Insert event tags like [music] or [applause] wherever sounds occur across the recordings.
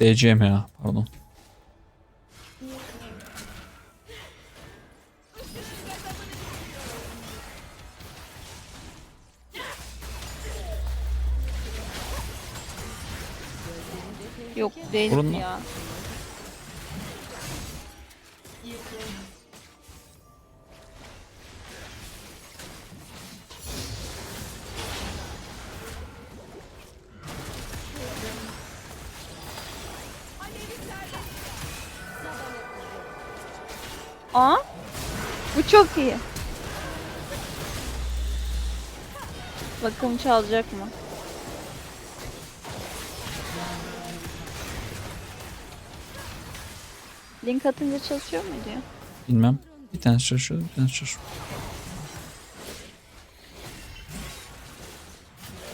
DCM ya pardon. Yok değil Vurun lan. ya. Aa, bu çok iyi. Bakalım çalacak mı? Link atınca çalışıyor mu diyor? Bilmem. Bir tane şaşırdı bir tane şaşırdı.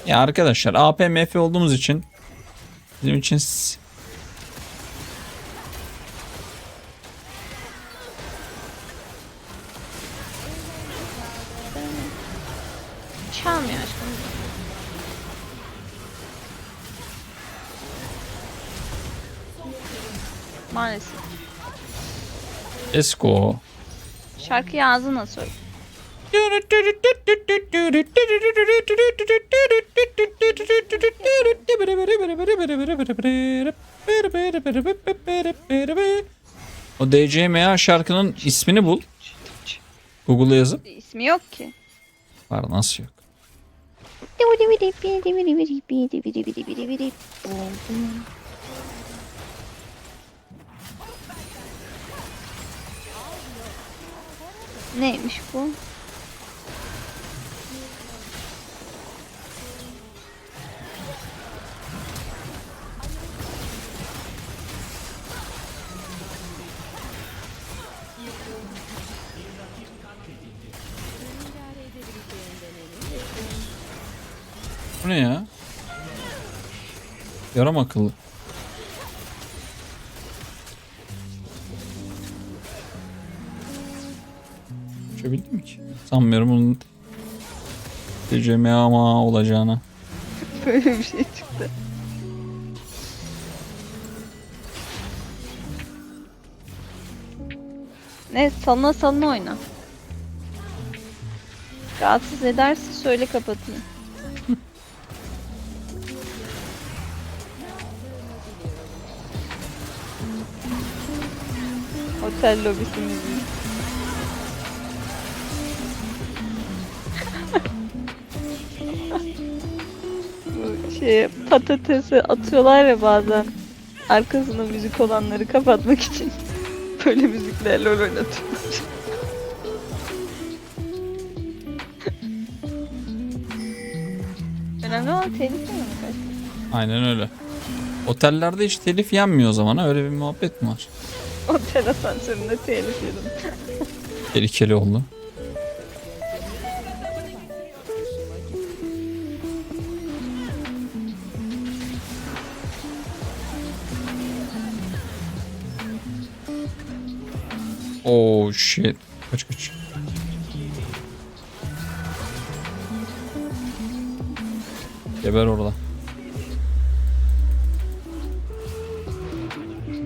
Ya arkadaşlar AP MF olduğumuz için bizim için aşkım. Maalesef. let's go. Şarkıyı ağzına söyle. O DCMA şarkının ismini bul. Google'a yazıp. İsmi yok ki. Var nasıl yok. Neymiş bu? Yaram akıllı. Uçabildim ki? Sanmıyorum onun DCMA ama olacağını. [laughs] Böyle bir şey çıktı. Ne salına salına oyna. Rahatsız ederse söyle kapatayım. Otel lobisi müziği. Bu şey patatesi atıyorlar ya bazen arkasına müzik olanları kapatmak için [laughs] böyle müziklerle LoL oynatıyorlar. Önemli olan telif aşkım. Aynen öyle. Otellerde hiç telif yenmiyor o zaman ha öyle bir muhabbet mi var? Otel asansöründe telif yedim. Tehlikeli oldu. Oh shit. Kaç kaç. Geber orada.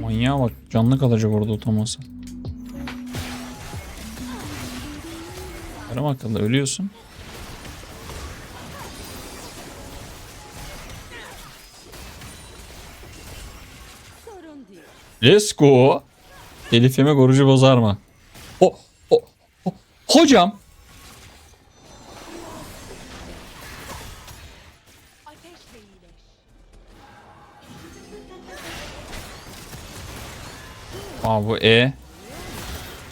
Manyağa bak. Canlı kalacak orada utanmasa. Yarım akıllı ölüyorsun. Let's go. Elif yemek orucu bozar mı? O, o, o. Hocam. Aa bu E.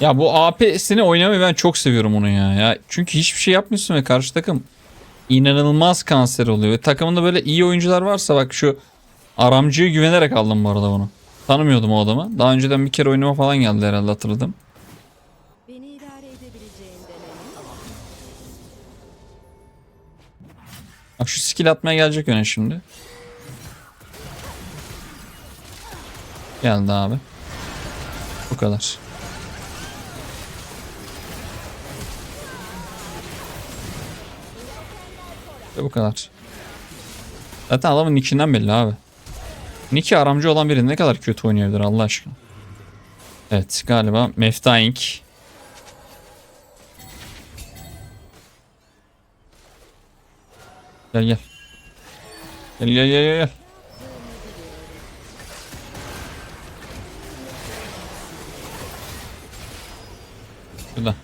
Ya bu AP'sini oynamayı ben çok seviyorum onu ya. ya. Çünkü hiçbir şey yapmıyorsun ve karşı takım inanılmaz kanser oluyor. Ve takımında böyle iyi oyuncular varsa bak şu Aramcı'ya güvenerek aldım bu arada bunu. Tanımıyordum o adamı. Daha önceden bir kere oynama falan geldi herhalde hatırladım. Bak şu skill atmaya gelecek öne şimdi. Geldi abi. Bu kadar. Ve bu kadar. Zaten adamın nickinden belli abi. Niki aramcı olan biri ne kadar kötü oynayabilir Allah aşkına. Evet galiba Meftaink. Gel gel. Gel gel gel gel. Şurada.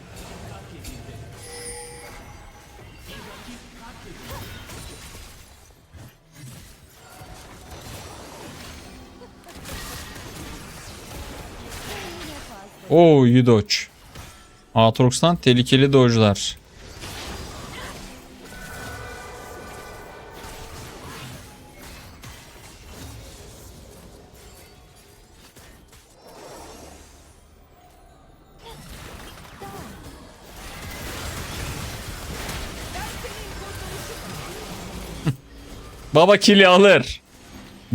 Oo dodge. Aatrox'tan tehlikeli dodge'lar. Baba kili alır.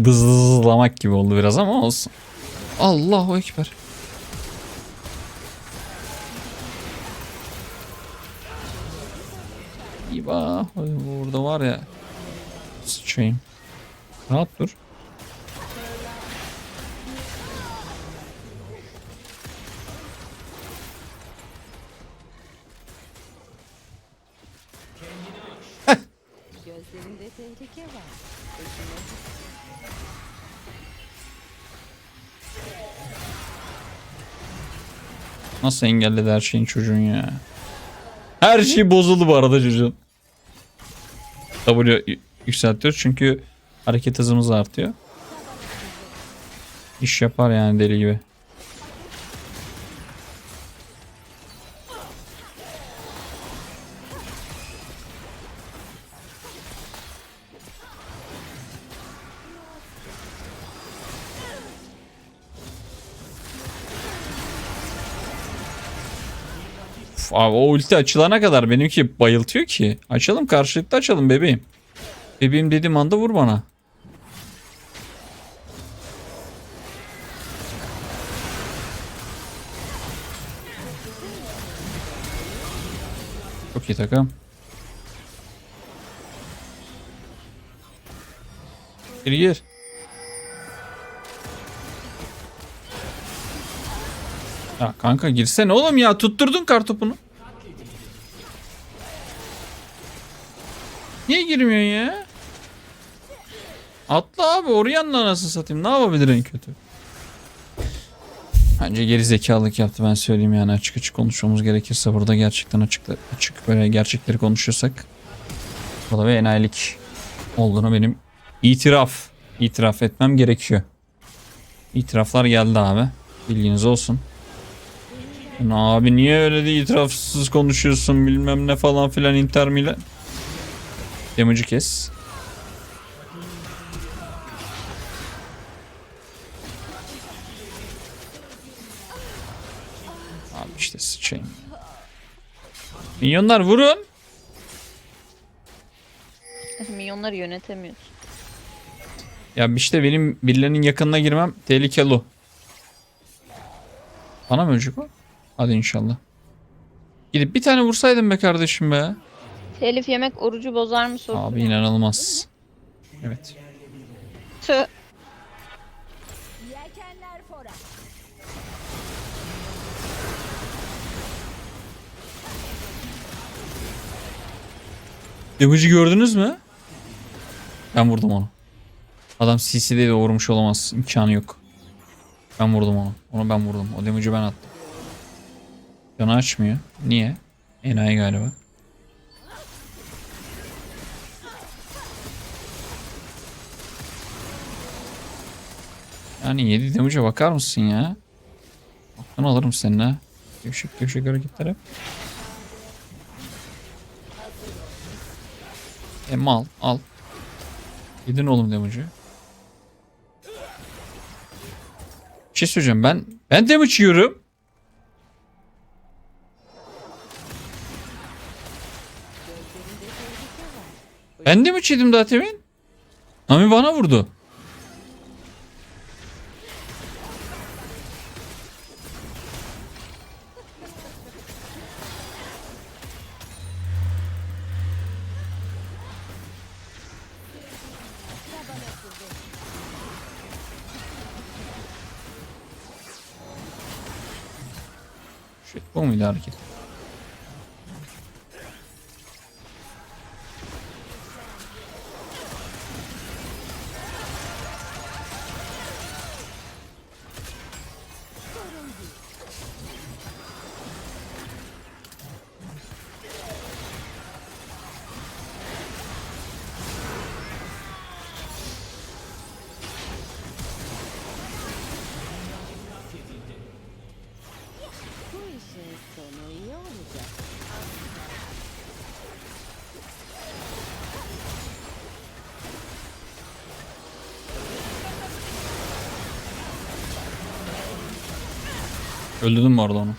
Dızlamak gibi oldu biraz ama olsun. Allahu Ekber. İba burada var ya. Sıçayım. Rahat dur. Nasıl engelledi her şeyin çocuğun ya. Her şey bozuldu bu arada çocuğun. W yükseltiyoruz çünkü hareket hızımız artıyor. İş yapar yani deli gibi. Abi o ulti açılana kadar benimki bayıltıyor ki. Açalım karşılıklı açalım bebeğim. Bebeğim dediğim anda vur bana. Çok iyi takım. Gir gir. Ya kanka girsene oğlum ya tutturdun kartopunu. Niye girmiyorsun ya? Atla abi oraya nasıl satayım ne yapabilir en kötü? Bence geri zekalılık yaptı ben söyleyeyim yani açık açık konuşmamız gerekirse burada gerçekten açık açık böyle gerçekleri konuşuyorsak burada bir enayilik olduğunu benim itiraf itiraf etmem gerekiyor. İtiraflar geldi abi. Bilginiz olsun. Abi niye öyle de itirafsız konuşuyorsun bilmem ne falan filan Inter Milan. Damage'ı kes. Abi işte sıçayım. Minyonlar vurun. Milyonları yönetemiyorsun. Ya işte benim birilerinin yakınına girmem tehlikeli. Bana mı ölecek o? Hadi inşallah. Gidip bir tane vursaydım be kardeşim be. Telif yemek orucu bozar mı sorusu. Abi inanılmaz. Evet. Tüh. Damage'ı gördünüz mü? Ben vurdum onu. Adam CC'de de vurmuş olamaz. İmkanı yok. Ben vurdum onu. Onu ben vurdum. O damage'ı ben attım. Canı açmıyor. Niye? Enayi galiba. Yani 7 damage'a bakar mısın ya? Aklını alırım seninle. Gevşek gevşek hareketler hep. E mal al. Gidin oğlum damage'ı. Bir şey söyleyeceğim ben ben damage yiyorum. Ben de mi yedim daha temin? Nami bana vurdu. Muydu hareket? Öldürdün mü orada onu?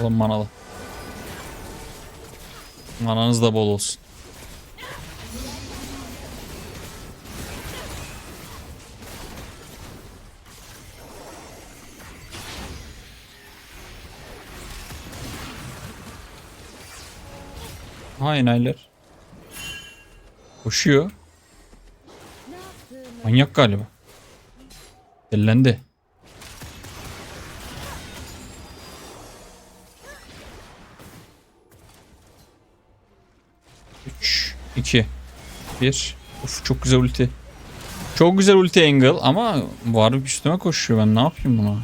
Oğlum manalı. Mananız da bol olsun. Ha enayiler. Koşuyor. Manyak galiba. Dellendi. Üç, iki, bir. Of çok güzel ulti. Çok güzel ulti angle ama Warwick üstüme koşuyor. Ben ne yapayım buna?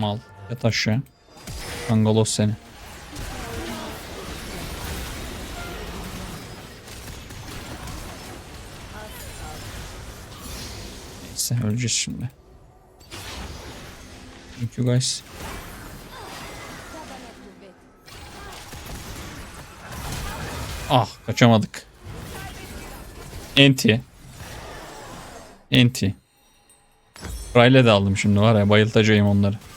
Mal. Yat aşağı. Angalos seni. Neyse öleceğiz şimdi. Thank you guys. Ah kaçamadık. Enti. Enti. Rayla de aldım şimdi var ya bayıltacağım onları.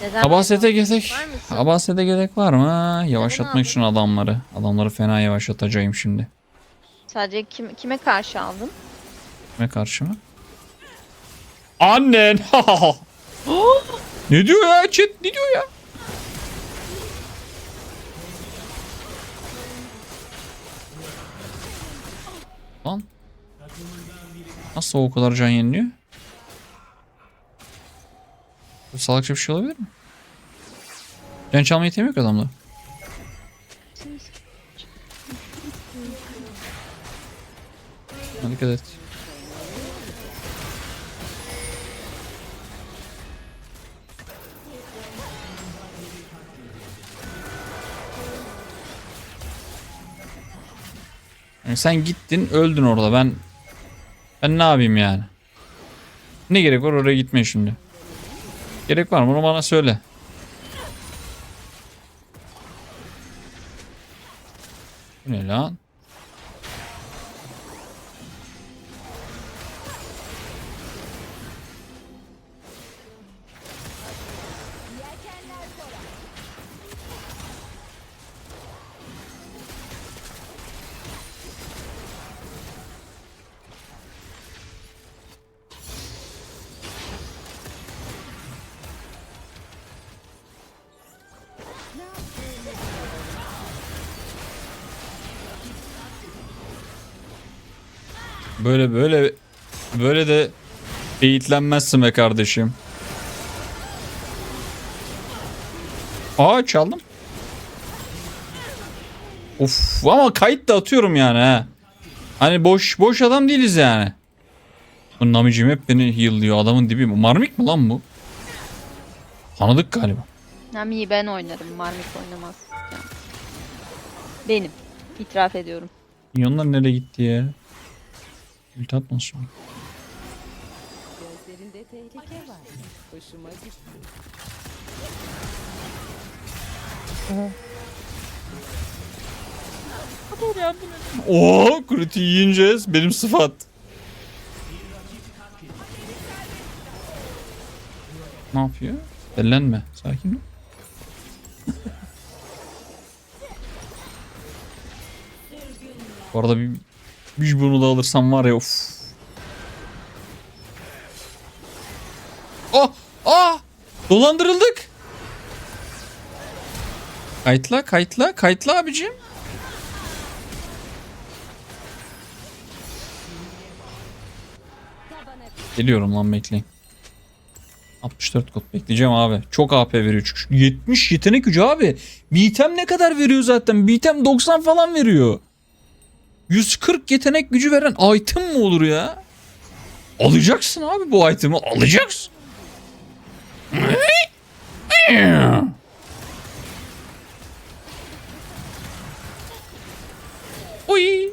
Neden? Abasete gerek. Abasete gerek var mı? Yavaşlatmak için adamları. Adamları fena yavaşlatacağım şimdi. Sadece kim, kime karşı aldın? Kime karşı mı? Annen. [gasps] ne diyor ya chat? Ne diyor ya? Lan. Nasıl o kadar can yeniliyor? Bu salakça bir şey olabilir mi? Can çalma yeteneği yok adamda. Hadi dikkat et. Yani sen gittin öldün orada ben ben ne yapayım yani? Ne gerek var oraya gitmeye şimdi? Gerek var mı? Bunu bana söyle. Bu ne lan? Böyle böyle böyle de eğitlenmezsin be kardeşim. Aa çaldım. Of ama kayıt da atıyorum yani ha. Hani boş boş adam değiliz yani. Bu Namicim hep beni heal'lıyor. Adamın dibi mi? Marmik mi lan bu? Tanıdık galiba. Nami'yi ben oynarım. Marmik oynamaz. Benim. İtiraf ediyorum. Milyonlar nereye gitti ya? Ulti şimdi. Gözlerinde tehlike var. Hoşuma gitti. Oo kriti yiyince benim sıfat. Ne yapıyor? Dellenme. Sakin ol. [laughs] Bu arada bir, bir bunu da alırsam var ya of. Oh! Ah! Dolandırıldık. Kayıtla, kayıtla, kayıtla abicim. Geliyorum lan bekleyin. 64 kod bekleyeceğim abi. Çok AP veriyor çünkü. 70 yetenek gücü abi. Bir item ne kadar veriyor zaten? Bir item 90 falan veriyor. 140 yetenek gücü veren item mi olur ya? Alacaksın abi bu itemi. Alacaksın. Oy.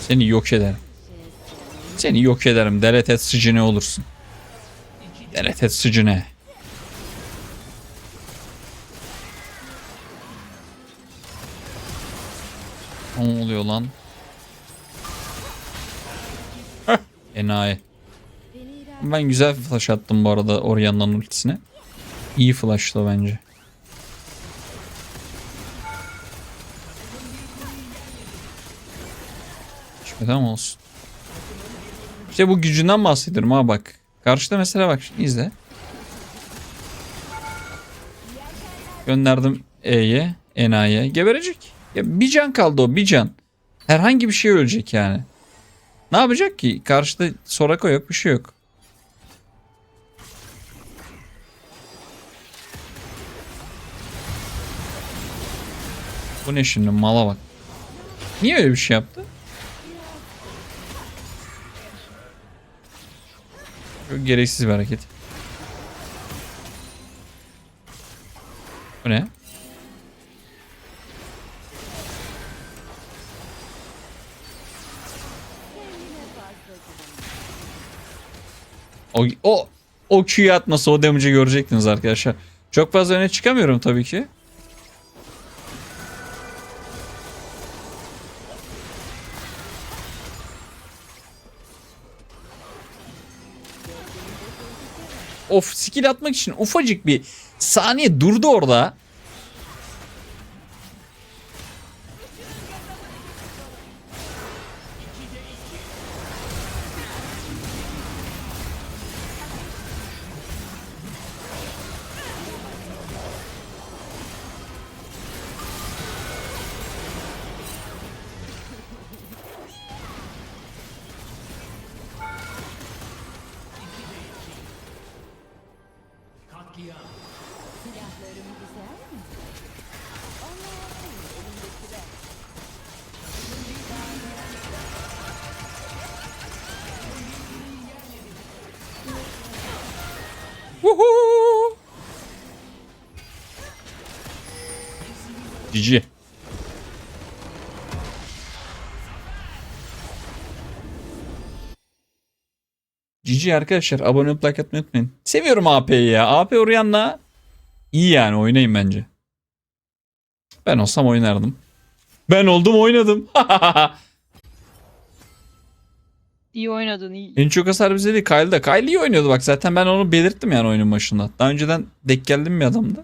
Seni yok ederim. Seni yok ederim. Deret et sıcı olursun. Deret et sıcı ne? Oluyor lan? Heh, Enayi. Ben güzel bir flash attım bu arada Orianna'nın ultisine. İyi flash'tı bence. Şimdi tamam olsun. İşte bu gücünden bahsediyorum ha bak. Karşıda mesela bak şimdi izle. Gönderdim E'ye, Ena'ya. Geberecek. Ya bir can kaldı o bir can. Herhangi bir şey ölecek yani. Ne yapacak ki? Karşıda Soraka yok bir şey yok. Bu ne şimdi mala bak. Niye öyle bir şey yaptı? Çok gereksiz bir hareket. Bu ne? O o o Q'yu atmasa o damage'i görecektiniz arkadaşlar. Çok fazla öne çıkamıyorum tabii ki. Of skill atmak için ufacık bir saniye durdu orada. Woohoo! Cici. Cici arkadaşlar abone olup like atmayı unutmayın. Seviyorum AP'yi ya. AP Orianna iyi yani oynayın bence. Ben olsam oynardım. Ben oldum oynadım. [laughs] İyi oynadın iyi. en çok hasar bize değil Kyle'da. Kyle iyi oynuyordu bak zaten ben onu belirttim yani oyunun başında. Daha önceden denk geldim bir adamdı.